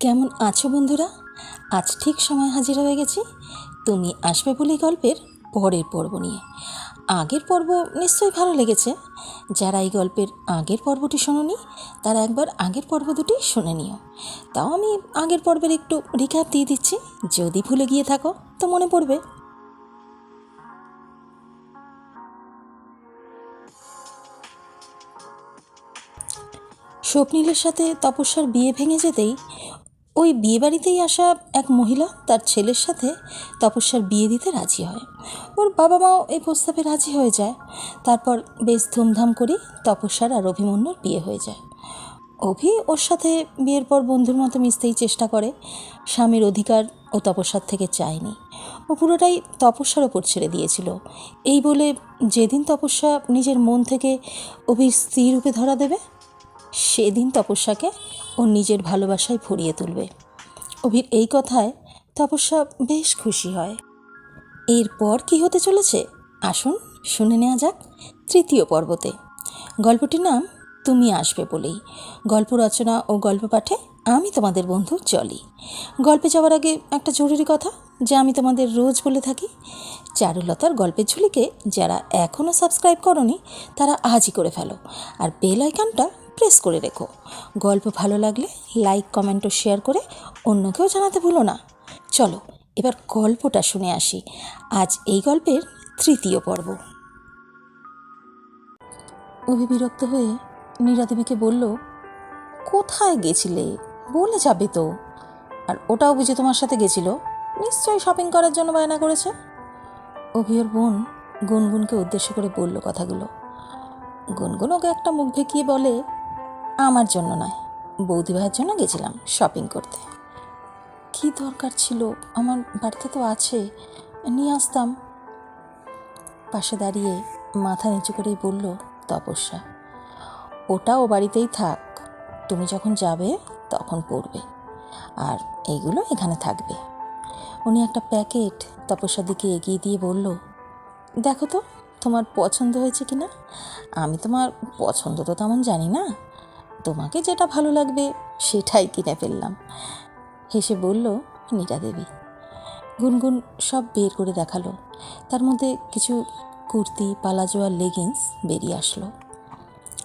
কেমন আছো বন্ধুরা? আজ ঠিক সময় হাজির হয়ে গেছি। তুমি আসবে বলি গল্পের পরের পর্ব নিয়ে। আগের পর্ব নিশ্চয়ই ভালো লেগেছে। যারা এই গল্পের আগের পর্বটি শোনোনি, তারা একবার আগের পর্ব দুটি শুনে নিও। তাও আমি আগের পর্বের একটু রিক্যাপ দিয়ে দিচ্ছি। যদি ভুলে গিয়ে থাকো, তো মনে পড়বে। স্বপ্নীলের সাথে তপস্যার বিয়ে ভেঙে যেতেই ওই বিয়েবাড়িতেই আসা এক মহিলা তার ছেলের সাথে তপস্যার বিয়ে দিতে রাজি হয়। ওর বাবা মাও এই প্রস্তাবে রাজি হয়ে যায়। তারপর বেশ ধুমধাম করে তপস্যার আর অভিমন্যুর বিয়ে হয়ে যায়। অভি ওর সাথে বিয়ের পর বন্ধুর মতো মিশতেই চেষ্টা করে। স্বামীর অধিকার ও তপস্যার থেকে চায়নি। ও পুরোটাই তপস্যার ওপর ছেড়ে দিয়েছিল। এই বলে যেদিন তপস্যা নিজের মন থেকে অভির স্ত্রী রূপে ধরা দেবে, সেদিন তপস্যাকে ও নিজের ভালোবাসায় ভরিয়ে তুলবে। অভির এই কথায় তপস্যা বেশ খুশি হয়। এরপর কি হতে চলেছে? আসুন, শুনে নেওয়া যাক তৃতীয় পর্বতে। গল্পটির নাম তুমি আসবে বলেই। গল্প রচনা ও গল্প পাঠে আমি তোমাদের বন্ধু চলি। গল্পে যাওয়ার আগে একটা জরুরি কথা, যা আমি তোমাদের রোজ বলে থাকি। চারুলতার গল্পের ঝুলিকে যারা এখনও সাবস্ক্রাইব করনি, তারা আজই করে ফেলো। আর বেল আইকনটা প্রেস করে রেখো। গল্প ভালো লাগলে লাইক, কমেন্ট ও শেয়ার করে অন্যকেও জানাতে ভুলো না। চলো, এবার গল্পটা শুনে আসি। আজ এই গল্পের তৃতীয় পর্ব। অভি বিরক্ত হয়ে নীরাদেবীকে বলল, কোথায় গেছিলে? বলে যাবে তো। আর ওটাও বুঝি তোমার সাথে গেছিল? নিশ্চয়ই শপিং করার জন্য বায়না করেছে? অভিয়র বোন গুনগুনকে উদ্দেশ্য করে বলল কথাগুলো। গুনগুন ওকে একটা মুখ ভেকিয়ে বলে আমার জন্য নয়। বৌদি ভাইয়ের জন্য গেছিলাম শপিং করতে। কি দরকার ছিল? আমার বাড়িতে তো আছে। নিয়ে আসতাম। পাশে দাঁড়িয়ে মাথা নিচু করেই বলল, তপস্যা, ওটা ও বাড়িতেই থাক। তুমি যখন যাবে, তখন পড়বে। আর এইগুলো এখানে থাকবে। উনি একটা প্যাকেট তপস্যার দিকে এগিয়ে দিয়ে বলল, দেখো তো, তোমার পছন্দ হয়েছে কি না আমি তোমার পছন্দ তো তেমন জানি না। তোমাকে যেটা ভালো লাগবে সেটাই কিনে ফেললাম। হেসে বলল নীরা দেবী। গুনগুন সব বের করে দেখাল। তার মধ্যে কিছু কুর্তি পালাজো আর লেগিংস বেরিয়ে আসলো।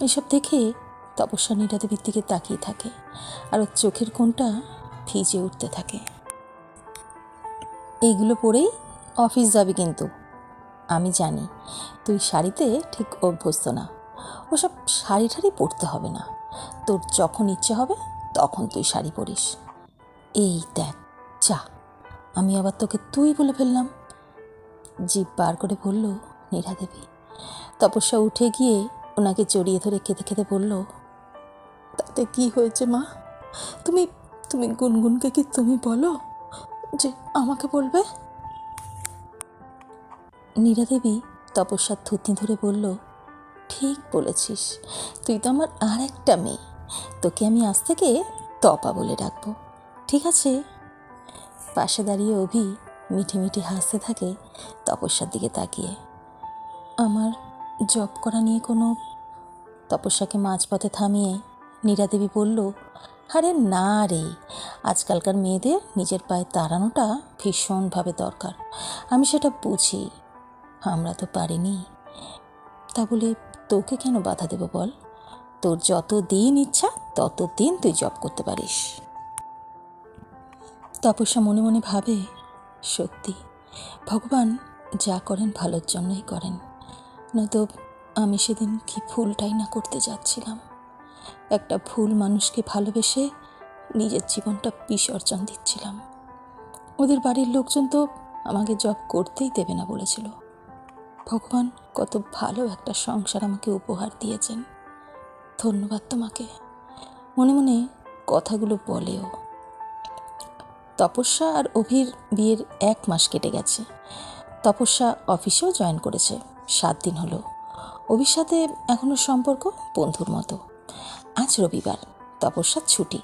এসব দেখে তপস্যা নীরা দেবীর দিকে তাকিয়ে থাকে আর ওর চোখের কোণটা ভিজে উঠতে থাকে। এইগুলো পরেই অফিস যাবি কিন্তু। আমি জানি, তুই শাড়িতে ঠিক অভ্যস্ত না। ওসব শাড়ি ঠাড়ি পরতে হবে না। তোর যখন ইচ্ছে হবে, তখন তুই শাড়ি পরিস। এই দেখ, যা। আমি আবার তোকে তুই বলে ফেললাম। জিভ বার করে বলল, নীরা দেবী। তপস্যা উঠে গিয়ে ওনাকে জড়িয়ে ধরে খেতে খেতে বলল, তাতে কি হয়েছে মা? তুমি তুমি গুনগুনকে কি তুমি বলো যে আমাকে বলবে? নীরা দেবী তপস্যার থুতনি ধরে বলল ঠিক বলেছিস। তুই তো আমার আর একটা মেয়ে। তোকে আমি আজ থেকে তপা বলে ডাকবো। ঠিক আছে? পাশে দাঁড়িয়ে অভি মিঠি মিঠি হাসতে থাকে তপস্যার দিকে তাকিয়ে। আমার জব করা নিয়ে কোনো তপস্যাকে মাঝপথে থামিয়ে নীরা দেবী বলল, আরে না রে, আজকালকার মেয়েদের নিজের পায়ে তাড়ানোটা ভীষণভাবে দরকার। আমি সেটা বুঝি, আমরা তো পারিনি। তা বলে তোকে কেন বাধা দেবো বল? তোর যত দিন ইচ্ছা তত দিন তুই জব করতে পারিস। তপস্যা মনে মনে ভাবে, সত্যি, ভগবান যা করেন ভালোর জন্যই করেন। নয়তো আমি সেদিন কি ভুলটাই না করতে যাচ্ছিলাম। একটা ভুল মানুষকে ভালোবেসে নিজের জীবনটা বিসর্জন দিচ্ছিলাম। ওদের বাড়ির লোকজন তো আমাকে জব করতেই দেবে না বলেছিল। ভগবান কত ভালো একটা সংসার আমাকে উপহার দিয়েছেন। ধন্যবাদ তোমাকে। মনে মনে কথাগুলো বলেও। তপস্যা আর অভির বিয়ের এক মাস কেটে গেছে। তপস্যা অফিসেও জয়েন করেছে। সাত দিন হলো। অভির সাথে এখনও সম্পর্ক বন্ধুর মতো। আজ রবিবার। তপস্যার ছুটি।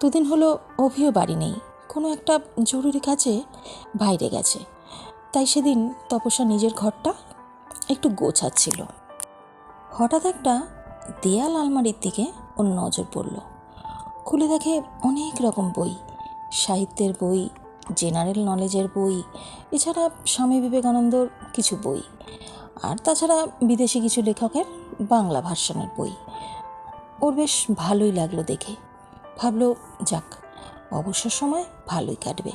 দুদিন হলো অভিও বাড়ি নেই। কোনো একটা জরুরি কাজে বাইরে গেছে। তাই সেদিন তপস্যা নিজের ঘরটা একটু গোছাচ্ছিল। হঠাৎ একটা দেয়াল আলমারির দিকে ওর নজর পড়ল। খুলে দেখে অনেক রকম বই, সাহিত্যের বই, জেনারেল নলেজের বই, এছাড়া স্বামী বিবেকানন্দর কিছু বই, আর তাছাড়া বিদেশি কিছু লেখকের বাংলা ভার্সনের বই। ওর বেশ ভালোই লাগল দেখে। ভাবলো, যাক, অবসর সময় ভালোই কাটবে।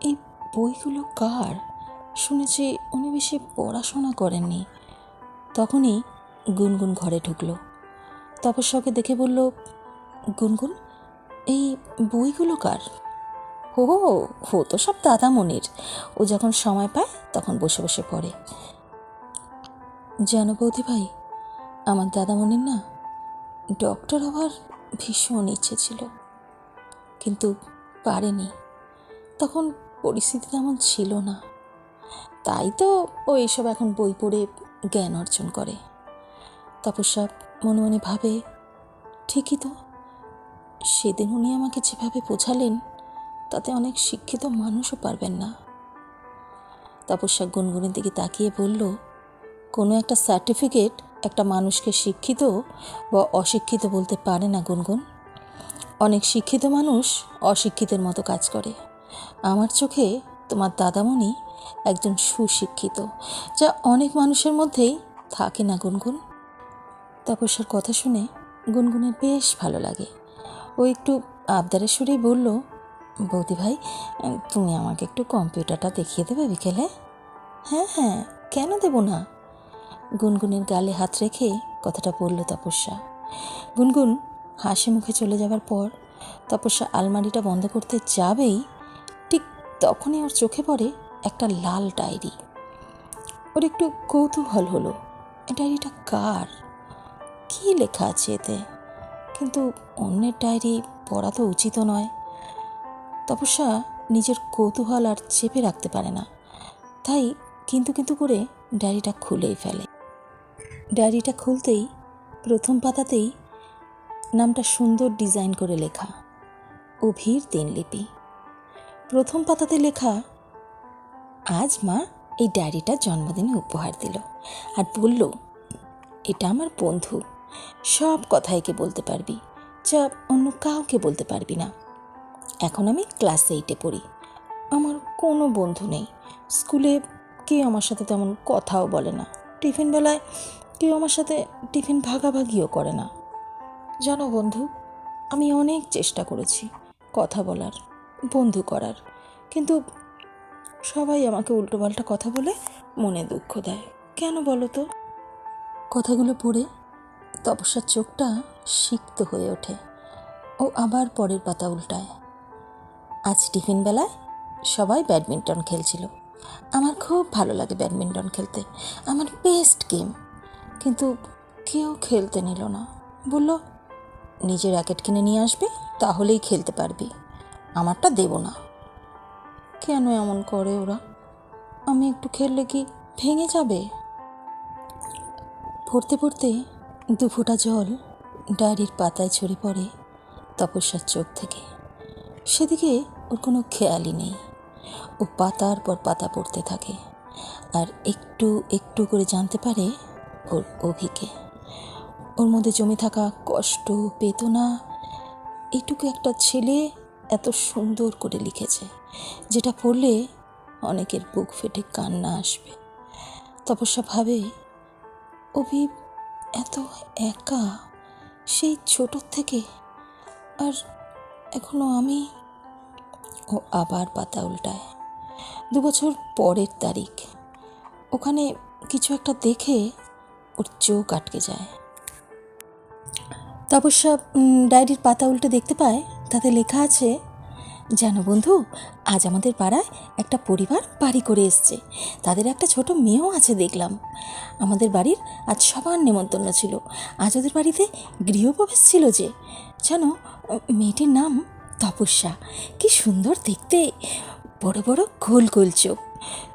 এই বইগুলো কার? শুনেছি উনি বেশি পড়াশোনা করেননি। তখনই গুনগুন ঘরে ঢুকলো। তপস্যাকে দেখে বলল, গুনগুন, এই বইগুলো কার? হো হো হো তো সব দাদামণির। ও যখন সময় পায়, তখন বসে বসে পড়ে। জানো বৌদি ভাই, আমার দাদামণির না ডক্টর হওয়ার ভীষণ ইচ্ছে ছিল, কিন্তু পারেনি। তখন পরিস্থিতি তেমন ছিল না। তাই তো ও এইসব এখন বই পড়ে জ্ঞান অর্জন করে। তপস্যা মনে মনে ভাবে, ঠিকই তো। সেদিন উনি আমাকে যেভাবে বোঝালেন, তাতে অনেক শিক্ষিত মানুষও পারবেন না। তপস্যা গুনগুনের দিকে তাকিয়ে বলল, কোনো একটা সার্টিফিকেট একটা মানুষকে শিক্ষিত বা অশিক্ষিত বলতে পারে না গুনগুন। অনেক শিক্ষিত মানুষ অশিক্ষিতের মতো কাজ করে। আমার চোখে তোমার দাদামণি একজন সুশিক্ষিত, যা অনেক মানুষের মধ্যেই থাকে না গুনগুন। তপস্যার কথা শুনে গুনগুনের বেশ ভালো লাগে। ও একটু আবদারের সুরেই বলল, বৌদি ভাই, তুমি আমাকে একটু কম্পিউটারটা দেখিয়ে দেবে বিকেলে? হ্যাঁ হ্যাঁ কেন দেব না? গুনগুনের গালে হাত রেখে কথাটা বলল তপস্যা গুনগুন হাসি মুখে চলে যাওয়ার পর তপস্যা আলমারিটা বন্ধ করতে যাবেই, ঠিক তখনই ওর চোখে পড়ে একটা লাল ডায়েরি। ওর একটু কৌতূহল হলো। ডায়েরিটা কার? কী লেখা আছে এতে? কিন্তু অন্যের ডায়েরি পড়া তো উচিত নয়। তপস্যা নিজের কৌতূহল আর চেপে রাখতে পারে না। তাই কিন্তু কিন্তু করে ডায়েরিটা খুলেই ফেলে। ডায়েরিটা খুলতেই প্রথম পাতাতেই নামটা সুন্দর ডিজাইন করে লেখা। অভির দিনলিপি প্রথম পাতাতে লেখা আজ মা এই ডায়েরিটা জন্মদিনে উপহার দিল আর বলল, এটা আমার বন্ধু। সব কথা একে বলতে পারবি যা অন্য কাউকে বলতে পারবি না। এখন আমি ক্লাস এইটে পড়ি। আমার কোনো বন্ধু নেই। স্কুলে কেউ আমার সাথে তেমন কথাও বলে না। টিফিন বেলায় কেউ আমার সাথে টিফিন ভাগাভাগিও করে না। জানো বন্ধু, আমি অনেক চেষ্টা করেছি কথা বলার, বন্ধু করার। কিন্তু সবাই আমাকে উল্টোপাল্টা কথা বলে মনে দুঃখ দেয়। কেন বলো তো? কথাগুলো পড়ে তপস্যার চোখটা সিক্ত হয়ে ওঠে। ও আবার পরের পাতা উল্টায়। আজ টিফিন বেলায় সবাই ব্যাডমিন্টন খেলছিল। আমার খুব ভালো লাগে ব্যাডমিন্টন খেলতে। আমার বেস্ট গেম। কিন্তু কেউ খেলতে নিল না। বলল, নিজে র্যাকেট কিনে নিয়ে আসবে, তাহলেই খেলতে পারবি। আমারটা দেব না। কেন এমন করে ওরা? আমি একটু খেললে কি ভেঙে যাবে? পড়তে পড়তে দু ফোঁটা জল ডায়েরির পাতায় ছড়ি পড়ে তপস্যার চোখ থেকে। সেদিকে ওর কোনো খেয়ালই নেই। ও পাতার পর পাতা পড়তে থাকে আর একটু একটু করে জানতে পারে ওর অভিকে। ওর মধ্যে জমে থাকা কষ্ট, বেদনা, এটুকু একটা ছেলে এত সুন্দর করে লিখেছে, যেটা পড়লে অনেকের বুক ফেটে কান্না আসবে। তপস্যা ভাবে, অভি, এত একা? সেই ছোটোর থেকে? আর এখনও আমি? ও আবার পাতা উল্টায়, দু বছর পরের তারিখ। ওখানে কিছু একটা দেখে ওর চোখ আটকে যায়। তপস্যা ডায়েরির পাতা উল্টে দেখতে পায়? তাতে লেখা আছে, জানো বন্ধু, আজ আমাদের পাড়ায় একটা পরিবার বাড়ি করে এসছে। তাদের একটা ছোট মেয়েও আছে দেখলাম। আমাদের বাড়ির আজ সবার নেমন্তন্ন ছিল। আজ ওদের বাড়িতে গৃহপ্রবেশ ছিল যে। জানো, মেয়েটির নাম তপস্যা। কি সুন্দর দেখতে। বড় বড় গোল গোল চোখ,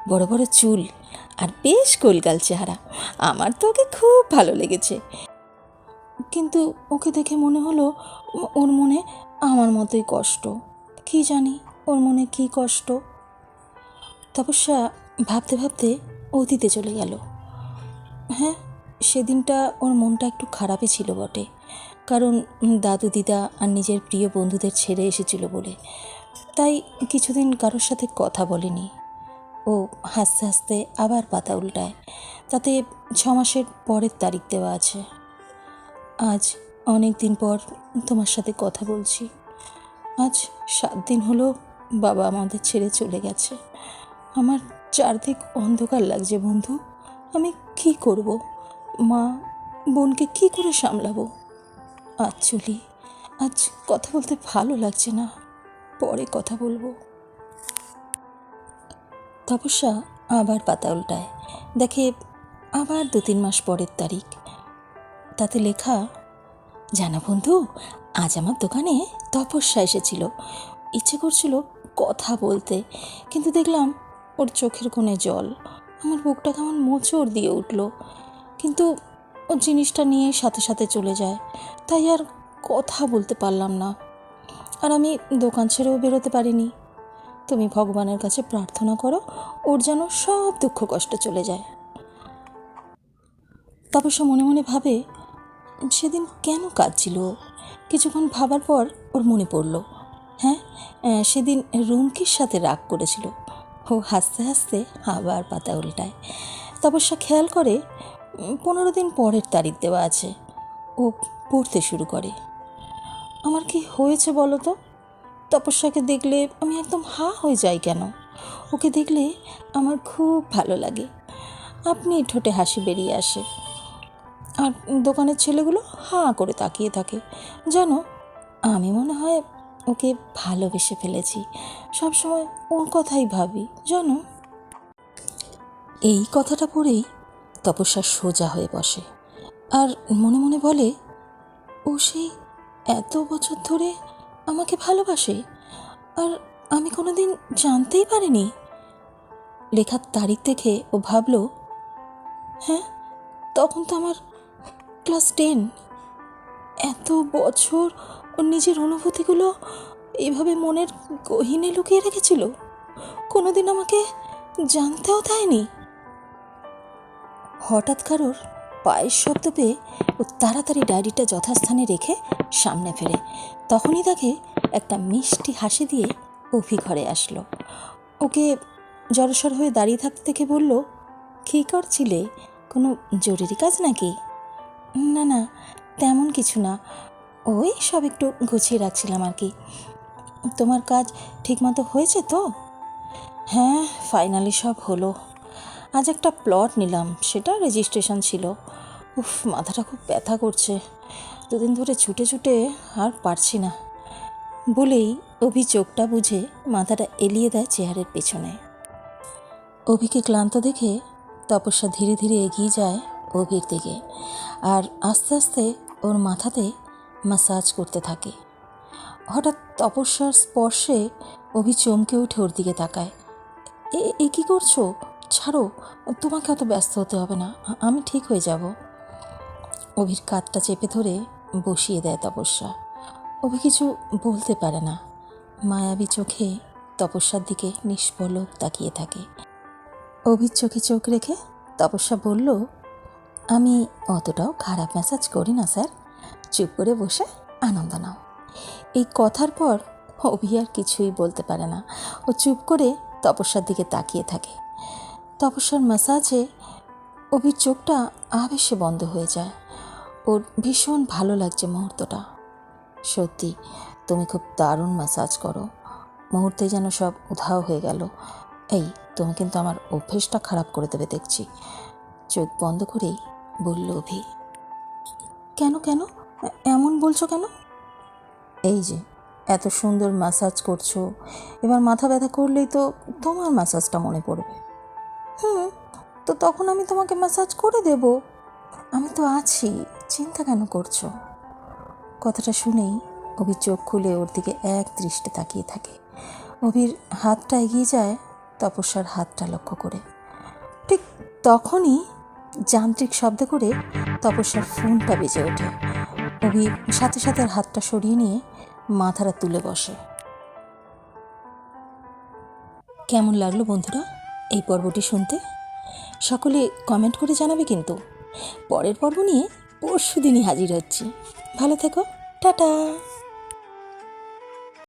বড় বড় চুল আর বেশ গোলগাল চেহারা। আমার তো ওকে খুব ভালো লেগেছে। কিন্তু ওকে দেখে মনে হলো ওর মনে আমার মতোই কষ্ট। কি জানি ওর মনে কি কষ্ট। তপস্যা ভাবতে ভাবতে অতীতে চলে গেল। হ্যাঁ সেদিনটা ওর মনটা একটু খারাপই ছিল বটে। কারণ দাদু, দিদা আর নিজের প্রিয় বন্ধুদের ছেড়ে এসেছিল বলে। তাই কিছুদিন কারোর সাথে কথা বলেনি। ও হাসতে হাসতে আবার পাতা উল্টায়। তাতে ছ মাসের পরের তারিখ দেওয়া আছে। আজ অনেক দিন পর তোমার সাথে কথা বলছি। আজ সাত দিন হলো বাবা আমাদের ছেড়ে চলে গেছে। আমার চারদিক অন্ধকার লাগছে বন্ধু। আমি কি করব? মা, বোনকে কি করে সামলাবো? আজ চলি, আজ কথা বলতে ভালো লাগছে না। পরে কথা বলব। তপস্যা আবার পাতা উল্টায়। দেখে আবার দু তিন মাস পরের তারিখ। তাতে লেখা জানো বন্ধু, আজ আমার দোকানে তপস্যা এসেছিল। ইচ্ছে করছিল কথা বলতে, কিন্তু দেখলাম ওর চোখের কোণে জল। আমার বুকটা কেমন মোচড় দিয়ে উঠল। কিন্তু ও জিনিসটা নিয়ে সাথে সাথে চলে যায়, তাই আর কথা বলতে পারলাম না। আর আমি দোকান ছেড়েও বেরোতে পারিনি। তুমি ভগবানের কাছে প্রার্থনা করো, ওর যেন সব দুঃখ কষ্ট চলে যায়। তারপর সে মনে মনে ভাবে সেদিন কেন কাঁদছিল? কিছুক্ষণ ভাবার পর ওর মনে পড়ল। হ্যাঁ সেদিন রুমকির সাথে রাগ করেছিল। ও হাসতে হাসতে আবার পাতা উল্টায়। তপস্যা খেয়াল করে পনেরো দিন পরের তারিখ দেওয়া আছে। ও পড়তে শুরু করে। আমার কি হয়েছে বলো তো? তপস্যাকে দেখলে আমি একদম হা হয়ে যাই কেন? ওকে দেখলে আমার খুব ভালো লাগে। আপনি ঠোঁটে হাসি বেরিয়ে আসে। আর দোকানের ছেলেগুলো হাঁ করে তাকিয়ে থাকে। জানো, আমি মনে হয় ওকে ভালোবেসে ফেলেছি। সবসময় ওর কথাই ভাবি, জানো? এই কথাটা পড়েই তপস্যা সোজা হয়ে বসে। আর মনে মনে বলে, ও সেই এত বছর ধরে আমাকে ভালোবাসে? আর আমি কোনোদিন জানতেই পারিনি? লেখার তারিখ দেখে ও ভাবলো হ্যাঁ তখন তো আমার ক্লাস টেন। এত বছর ওর নিজের অনুভূতিগুলো এভাবে মনের গহিনে লুকিয়ে রেখেছিল, কোনোদিন আমাকে জানতেও দেয়নি। হঠাৎ কারোর পায়ের শব্দ পেয়ে ও তাড়াতাড়ি ডায়েরিটা যথাস্থানে রেখে সামনে ফেরে। তখনই তাকে একটা মিষ্টি হাসি দিয়ে অভি ঘরে আসলো। ওকে জড়সড় হয়ে দাঁড়িয়ে থাকতে থেকে বলল, কী করছিলে? কোনো জরুরি কাজ নাকি? না না, তেমন কিছু না। ওই সব একটু গুছিয়ে রাখছিলাম আর কি। তোমার কাজ ঠিকমতো হয়েছে তো? হ্যাঁ ফাইনালি সব হলো। আজ একটা প্লট নিলাম, সেটা রেজিস্ট্রেশন ছিল। উফ, মাথাটা খুব ব্যথা করছে। দুদিন ধরে ছুটে ছুটে আর পারছি না। বলেই অভি চোখটা বুঝে মাথাটা এলিয়ে দেয় চেহারের পেছনে। অভিকে ক্লান্ত দেখে তপস্যা ধীরে ধীরে এগিয়ে যায় অভির দিকে আর আস্তে আস্তে ওর মাথাতে মাসাজ করতে থাকে। হঠাৎ তপস্যার স্পর্শে অভি চমকে উঠে ওর দিকে তাকায়। এ এ কী করছ? ছাড়ো, তোমাকে অত ব্যস্ত হতে হবে না আমি ঠিক হয়ে যাব। অভির কাতটা চেপে ধরে বসিয়ে দেয় তপস্যা। অভি কিছু বলতে পারে না। মায়াবী চোখে তপস্যার দিকে নিষ্পলক তাকিয়ে থাকে। অভির চোখে চোখ রেখে তপস্যা বলল আমি অতটাও খারাপ ম্যাসাজ করি না, স্যার। চুপ করে বসে আনন্দ নাও। এই কথার পর অভি আর কিছুই বলতে পারে না। ও চুপ করে তপস্যার দিকে তাকিয়ে থাকে। তপস্যার ম্যাসাজে অভির চোখটা আবেশে বন্ধ হয়ে যায়। ওর ভীষণ ভালো লাগছে মুহূর্তটা। সত্যি, তুমি খুব দারুণ ম্যাসাজ করো। মুহূর্তে যেন সব উধাও হয়ে গেল। এই, তুমি কিন্তু আমার অভ্যেসটা খারাপ করে দেবে দেখছি। চোখ বন্ধ করেই বলল অভি। কেন কেন? এমন বলছো কেন? এই যে, এত সুন্দর ম্যাসাজ করছ। এবার মাথা ব্যথা করলেই তো তোমার ম্যাসাজটা মনে পড়বে। হুম, তো তখন আমি তোমাকে ম্যাসাজ করে দেব। আমি তো আছি, চিন্তা কেন করছ? কথাটা শুনেই অভির চোখ খুলে ওর দিকে এক দৃষ্টে তাকিয়ে থাকে। অভির হাতটা এগিয়ে যায়, তপস্যার হাতটা লক্ষ্য করে। ঠিক তখনই যান্ত্রিক শব্দ করে তপস্যার ফোনটা বেজে ওঠে। অভি সাথে সাথে হাতটা সরিয়ে নিয়ে মাথাটা তুলে বসে। কেমন লাগল বন্ধুরা এই পর্বটি শুনতে? সকলে কমেন্ট করে জানাবে কিন্তু। পরের পর্ব নিয়ে পরশু দিনই হাজির হচ্ছি। ভালো থেকো, টাটা।